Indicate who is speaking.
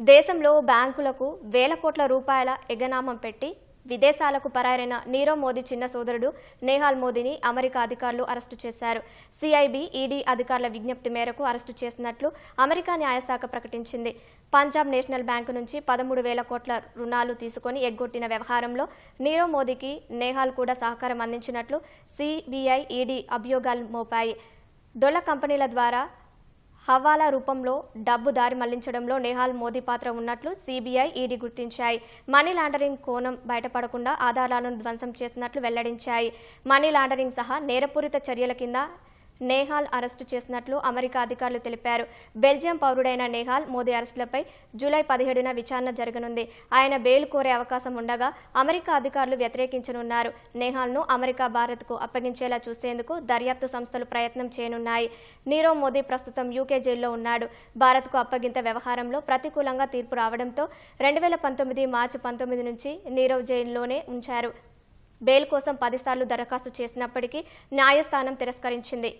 Speaker 1: దేశంలో బ్యాంకులకు వేల కోట్ల రూపాయల ఎగనామం పెట్టి విదేశాలకు పరారైన నీరవ్ మోదీ చిన్న సోదరుడు నేహాల్ మోదీని అమెరికా అధికారులు అరెస్టు చేశారు. సిఐబి ఈడీ అధికారుల విజ్ఞప్తి మేరకు అరెస్టు చేసినట్లు అమెరికా న్యాయశాఖ ప్రకటించింది. పంజాబ్ నేషనల్ బ్యాంకు నుంచి పదమూడు వేల కోట్ల రుణాలు తీసుకొని ఎగ్గొట్టిన వ్యవహారంలో నీరవ్ మోదీకి నేహాల్ కూడా సహకారం అందించినట్లు సిబిఐ ఈడీ అభియోగాలు మోపాయి. డొల్ల కంపెనీల ద్వారా హవాలా రూపంలో డబ్బు దారి మళ్ళించడంలో నేహాల్ మోదీ పాత్ర ఉన్నట్లు సీబీఐ ఈడీ గుర్తించాయి. మనీ లాండరింగ్ కోణం బయటపడకుండా ఆధారాలను ధ్వంసం చేసినట్లు వెల్లడించాయి. మనీ లాండరింగ్ సహా నేరపూరిత చర్యల కింద నేహాల్ అరెస్టు చేసినట్లు అమెరికా అధికారులు తెలిపారు. బెల్జియం పౌరుడైన నేహాల్ మోదీ అరెస్టులపై జూలై పదిహేడున విచారణ జరగనుంది. ఆయన బెయిల్ కోరే అవకాశం ఉండగా అమెరికా అధికారులు వ్యతిరేకించనున్నారు. నేహాల్ను అమెరికా భారత్కు అప్పగించేలా చూసేందుకు దర్యాప్తు సంస్థలు ప్రయత్నం చేయనున్నాయి. నీరవ్ మోదీ ప్రస్తుతం యూకే జైల్లో ఉన్నాడు. భారత్కు అప్పగింత వ్యవహారంలో ప్రతికూలంగా తీర్పు రావడంతో రెండు వేల పంతొమ్మిది మార్చి పంతొమ్మిది నుంచి నీరవ్ జైల్లోనే ఉంచారు. బెయిల్ కోసం పదిసార్లు దరఖాస్తు చేసినప్పటికీ న్యాయస్థానం తిరస్కరించింది.